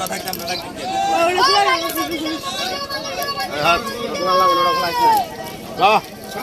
আপনারা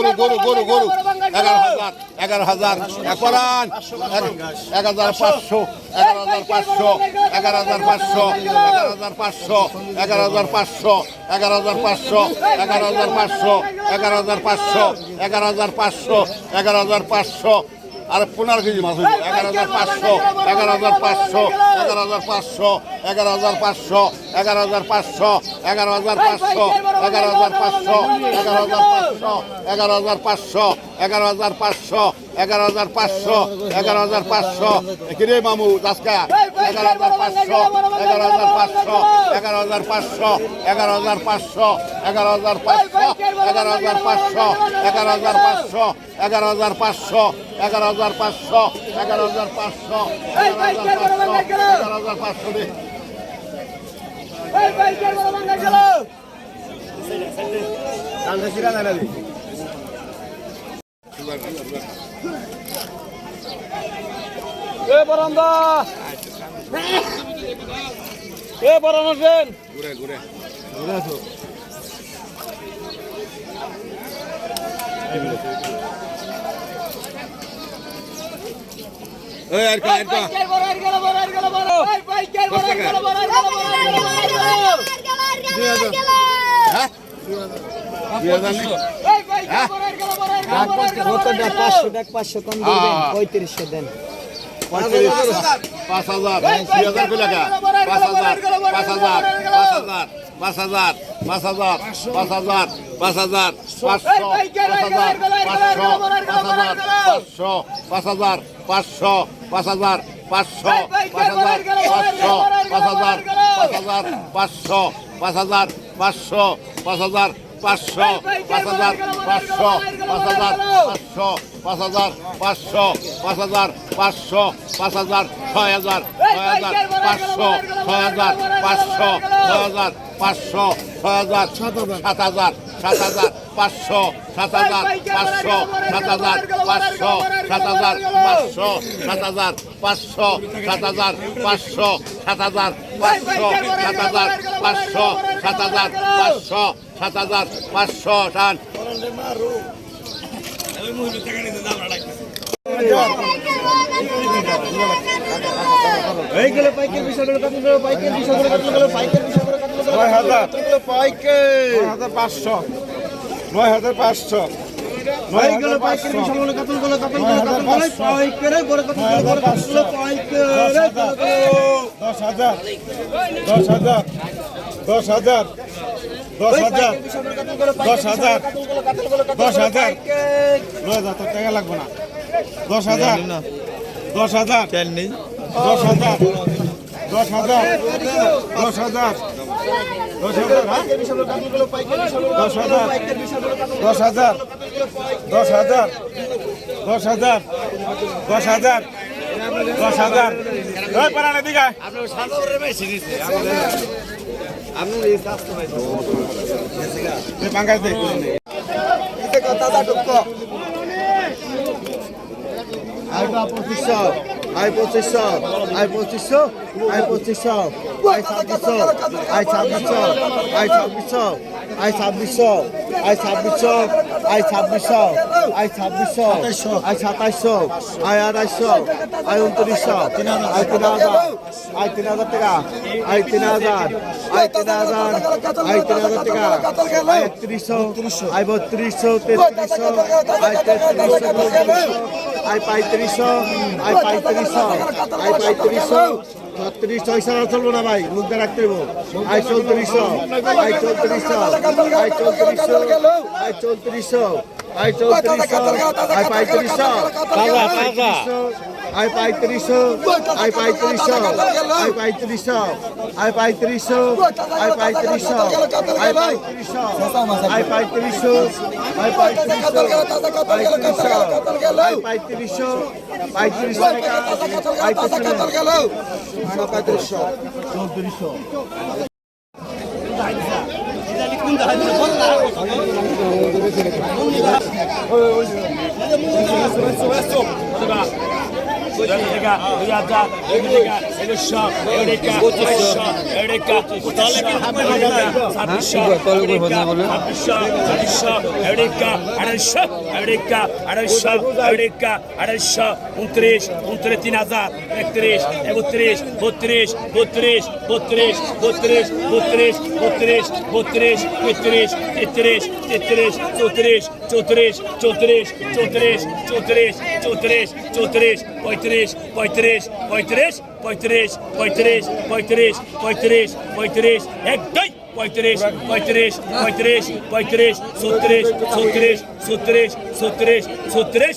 গরু গরু গরু গরু এগারো হাজার এগারো হাজার একরান এক হাজার পাঁচশো এগারো হাজার পাঁচশো এগারো হাজার পাঁচশো এগারো হাজার পাঁচশো এগারো হাজার পাঁচশো এগারো হাজার পাঁচশো এগারো হাজার পাঁচশো এগারো হাজার পাঁচশো এগারো হাজার পাঁচশো এগারো হাজার পাঁচশো আর পনেরো কেজি মাছ এগারো হাজার পাঁচশো এগারো হাজার পাঁচশো এগারো হাজার পাঁচশো এগারো হাজার পাঁচশো এগারো হাজার পাঁচশো এগারো হাজার পাঁচশো এগারো হাজার পাঁচশো এগারো হাজার পাঁচশো এগারো হাজার পাঁচশো এগারো হাজার পাঁচশো এগারো হাজার পাঁচশো এগারো হাজার পাঁচশো কিরে মামু দাসকা এগারো হাজার পাঁচশো এগারো হাজার পাঁচশো এগারো হাজার পাঁচশো এগারো হাজার পাঁচশো এগারো হাজার পাঁচশো এগারো হাজার পাঁচশো এগারো হাজার পাঁচশো এগারো হাজার পাঁচশো এগারো হাজার পাঁচশো এগারো হাজার পাঁচশো এগারো হাজার পাঁচশো এগারো হাজার পাঁচশো ঘুরে ঘুরে ঘুরে আসো Erka, Erka. Erka, Erka, Erka, Erka, Erka, Erka. আর কা হ্যাঁ দুই হাজার নেই? কতটা পাঁচশো টাকা পাঁচশো কম হ্যাঁ। দিবেন পঁয়ত্রিশশো দেন পঁয়ত্রিশ, পাঁচ হাজার দুই হাজার করে টাকা পাঁচ হাজার পাঁচ হাজার পাঁচ হাজার পাঁচ হাজার পাঁচ হাজার পাঁচ হাজার পাঁচ হাজার পাঁচশো পাঁচ হাজার পাঁচশো পাঁচ হাজার পাঁচশো পাঁচ হাজার পাঁচশো পাঁচ হাজার পাঁচ হাজার পাঁচশো পাঁচ হাজার পাঁচশো পাঁচ হাজার পাঁচশো পাঁচ হাজার পাঁচশো পাঁচ হাজার পাঁচশো পাঁচ হাজার পাঁচশো পাঁচ হাজার পাঁচশো পাঁচ হাজার ছয় হাজার ছয় হাজার পাঁচশো ছয় হাজার পাঁচশো ছয় হাজার পাঁচশো ছয় হাজার সাত হাজার সাত হাজার পাঁচশো সাত হাজার পাঁচশো সাত হাজার পাঁচশো সাত হাজার পাঁচশো সাত হাজার পাঁচশো সাত হাজার পাঁচশো সাত হাজার পাঁচশো সাত হাজার পাঁচশো সাত হাজার পাঁচশো সাত হাজার পাঁচশো সাত এইগুলো পাইকারি কত করে পাইকারি কত করে পাইকারি নয় হাজার পাইকারি পাঁচশো। নয় হাজার পাঁচশো দশ হাজার দশ হাজার দশ হাজার দশ হাজার দশ হাজার দশ হাজার নয় হাজার তোর টাকা লাগবে না দশ হাজার দশ হাজার দশ হাজার দশ হাজার দশ হাজার দশ হাজার? দশ হাজার। দশ হাজার। দশ হাজার। দশ হাজার। দশ পারানে দিঘা বাঙ্গাই পঁচিশশো আয় পঁচিশশো আয় পঁচিশশো আয় পঁচিশশো আয় ছাব্বিশশো আয় ছাব্বিশশো আয় ছাব্বিশশো আয় ছাব্বিশশো আয় ছাব্বিশশো আয় ছাব্বিশশো আয় ছাব্বিশশো আয় সাতাইশশো আয় আড়াইশশো আয় উনত্রিশশো আয় তিন হাজার আয় তিন হাজার টাকা আয় তিন হাজার আয় তিন হাজার আয় তিন হাজার টাকা আয় একত্রিশশো আয় বত্রিশশো তেত্রিশশো আয় তেত্রিশশো আয় পঁয়ত্রিশশো আয় পঁয়ত্রিশ পঁয়ত্রিশশো আই পঁয়ত্রিশশো। ছত্রিশ ছয়শো আর চলবো না ভাই মুখটা রাখতে দেবো আই চৌত্রিশশো আই চৌত্রিশশো আই চৌত্রিশশো আই চৌত্রিশশো আই চৌত্রিশশো আই পঁয়ত্রিশশো। তাজা, তাজা। আই পঁয়ত্রিশশো আই পঁয়ত্রিশশো আই পঁয়ত্রিশশো আই পঁয়ত্রিশশো আই পঁয়ত্রিশশো আই পঁয়ত্রিশশো আই পঁয়ত্রিশশো পঁয়ত্রিশশো আই পঁয়ত্রিশশো পঁয়ত্রিশশো আই পঁয়ত্রিশশো চৌত্রিশশো Eureka, Eureka, Eureka, Eureka, Eureka, Eureka, ছাব্বিশশো ছাব্বিশশো ছাব্বিশশো এউরেকা আড়াইশো এউরেকা আড়াইশো এউরেকা আড়াইশো উনত্রিশ উনত্রিশ তিন হাজার একত্রিশ একত্রিশ বত্রিশ বত্রিশ বত্রিশ বত্রিশ বত্রিশ বত্রিশ বত্রিশ তেত্রিশ তেত্রিশ তেত্রিশ চৌত্রিশ চৌত্রিশ চৌত্রিশ চৌত্রিশ চৌত্রিশ চৌত্রিশ চৌত্রিশ পঁয়ত্রিশ পঁয়ত্রিশ পঁয়ত্রিশ পঁয়ত্রিশ পঁয়ত্রিশ পঁয়ত্রিশ পঁয়ত্রিশ পঁয়ত্রিশ এক দুই পঁয়ত্রিশ পঁয়ত্রিশ পঁয়ত্রিশ পঁয়ত্রিশ ছত্রিশ ছত্রিশ ছত্রিশ ছত্রিশ ছত্রিশ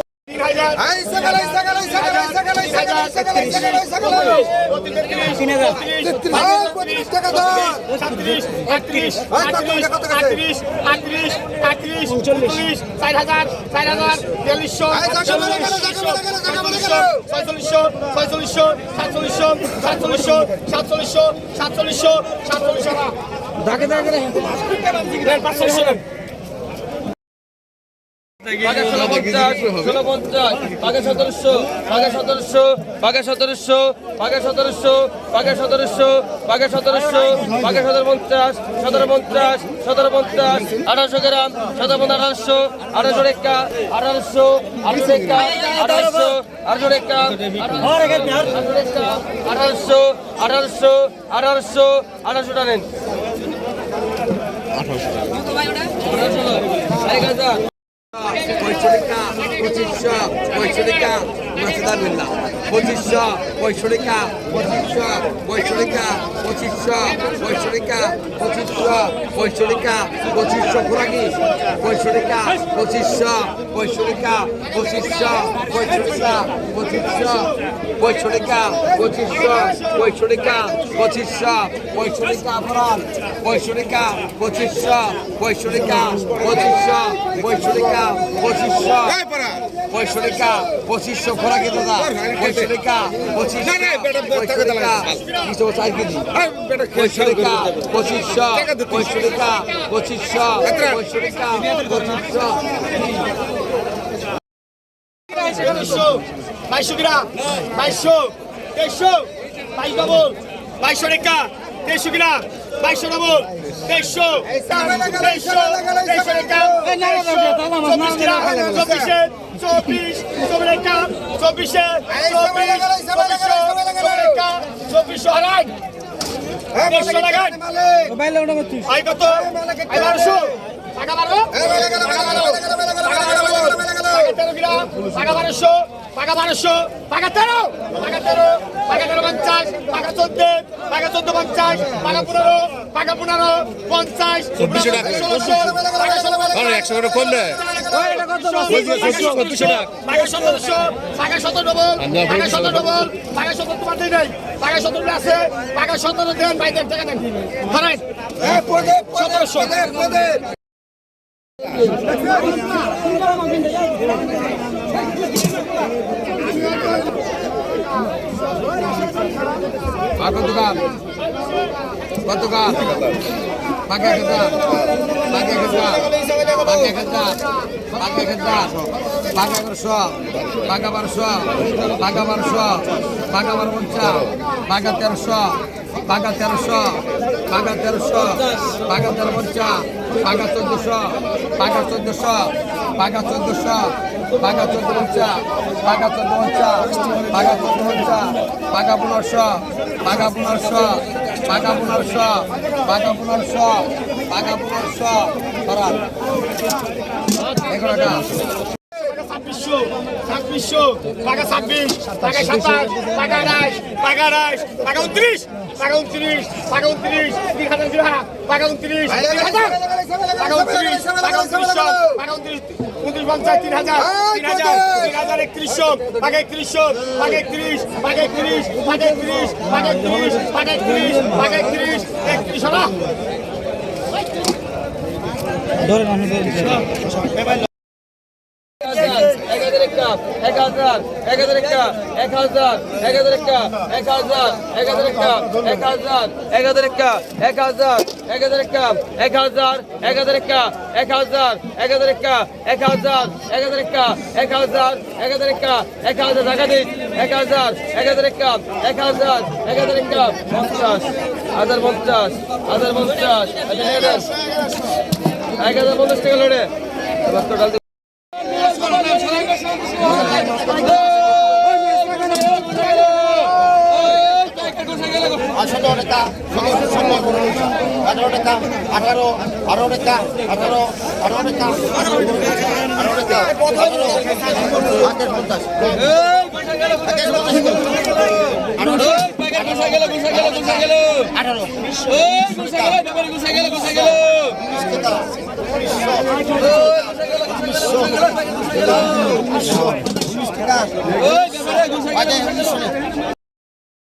চার হাজার চার হাজার বিয়াল্লিশশো ছয়চল্লিশশো ছয়চল্লিশশো সাতচল্লিশশো সাতচল্লিশশো সাতচল্লিশশো সাতচল্লিশশো সাতচল্লিশশো দাগে দাগে পাঁচচল্লিশশো বাঘে ষোলো পঞ্চাশ ষোলো পঞ্চাশ বাঘে সতেরোশো বাঘে সতেরোশো বাঘে সতেরোশো বাঘে সতেরোশো বাঘে সতেরোশো বাঘে সতেরোশো বাঘে সতেরো পঞ্চাশ সতেরো পঞ্চাশ সতেরো পঞ্চাশ আঠারোশো গ্রাম সতেরো পঞ্চাশ আঠারোশো আঠারোশো রেখা আঠারোশো আঠারোশো রেখা আঠারোশো আঠারোশো রেখা আঠারোশো আঠারোশো আঠারোশো আঠারোশো টানেন। আঠারোশো পঁয়ষট্টিকা পঁচিশশো পঁয়ষট্টিকা মাছেদার মিল্লা পঁচিশশো পঁয়ষট্টিকা পঁচিশশো পঁয়ষট্টিকা পঁচিশশো পঁয়ষট্টিকা পঁচিশশো পঁয়ষট্টিকা পঁচিশশো খোরাকি পঁয়ষট্টিকা পঁচিশশো পঁয়ষট্টিকা পঁচিশশো পঁয়ষট্টিকা পঁচিশশো পঁয়ষট্টিকা পঁচিশশো পঁয়ষট্টিকা পঁচিশশো পঁয়ষট্টিকা অপরাধ পঁয়ষট্টিকা পঁচিশশো পঁয়ষট্টিকা পঁচিশশো পঁয়ষট্টিকা পঁচিশশো পঁয়ষট্টিকা পঁচিশশো খোরাকি দাদা পঁয়ষট্টিকা পঁচিশশো পঁয়ষট্টিকা কিছু চার কেজি পঁয়ষট্টিকা পঁচিশশো পঁয়ষট্টিকা পঁচিশশো পঁয়ষট্টিকা পঁচিশশো বাইশশো বাইশশো গ্রাম বাইশশো তেইশশো বাইশ ডবল বাইশশো রেখা তেইশশো গ্রাম বাইশো নম্বর তেইশো তেইশো তেইশো চব্বিশে চব্বিশ চব্বিশ চব্বিশে চব্বিশ চব্বিশ আড়াই তেইশো লাগান আই কত আই বারোশো টাকা বারো টাকা বারো টাকা বারোশো পাকা বারোশো পাকা তেরো পাকা তেরো পাকা তেরো পঞ্চাশ পাকা চোদ্দ পাকা চোদ্দ পঞ্চাশ পাকা পনেরো পাকা পনেরো পঞ্চাশ চব্বিশশো টাকা। একশো করে করলে সতেরোশো আর কত গান? কত গান? বাকি এক হাজার। বাকি এক হাজার। বাকি এক হাজার। বাকি এক হাজার। বাকি এগারোশো বাঘা বারোশো। বাঘা বারোশো। বাঘা বারো পঞ্চাশ বাঘা তেরোশো। বাঘা তেরোশো। বাঘা তেরোশো। তেরো পঞ্চাশ বাঘা চোদ্দোশো। বাঘা চোদ্দোশো। বাঘা চোদ্দোশো। বাঘা চোদ্দ পঞ্চা বাঘা চোদ্দ পঞ্চা বাঘা চোদ্দ পঞ্চা বাঘা পনেরোশো বাঘা পনেরোশো পাকা পনেরোশো পাকা পনেরোশো পাকা পনেরোশো করার এগারোটা ছাব্বিশশো ছাব্বিশশো টাকা ছাব্বিশ টাকা সাতাশ টাকা আঠাশ টাকা আঠাশ টাকা উনত্রিশ। টাকা উনত্রিশ টাকা উনত্রিশ তিন হাজার দুই হাজার। টাকা উনত্রিশ তিন হাজার টাকা উনত্রিশ টাকা উনত্রিশশো টাকা উনত্রিশ উনত্রিশ পঞ্চাশ তিন হাজার তিন হাজার তিন হাজার একত্রিশশো টাকা একত্রিশশো টাকা একত্রিশ টাকা একত্রিশ টাকা একত্রিশ টাকা একত্রিশ টাকা একত্রিশ টাকা একত্রিশ একত্রিশ এক হাজার একটা এক হাজার এক হাজার একটা এক হাজার এক হাজার একটা এক হাজার এক হাজার একটা এক হাজার এক হাজার একটা এক হাজার এক হাজার একটা এক হাজার এক হাজার একটা এক হাজার এক হাজার একটা এক হাজার এক হাজার একটা এক হাজার এক হাজার একটা এক হাজার টাকা দিন এক হাজার এক হাজার একটা এক হাজার এক হাজার একটা পঞ্চাশ হাজার পঞ্চাশ হাজার পঞ্চাশ এক হাজার পঞ্চাশ টাকা লোড়ে টাকা আঠারো আঠারো টাকা আঠারো টাকা আঠাশ পঞ্চাশ আঠাশ পঞ্চাশ গুছা গেল গুছা গেল গুছা গেল 18 ওই গুছা গেল ব্যাপারে গুছা গেল গুছা গেল ওই ব্যাপারে গুছা গেল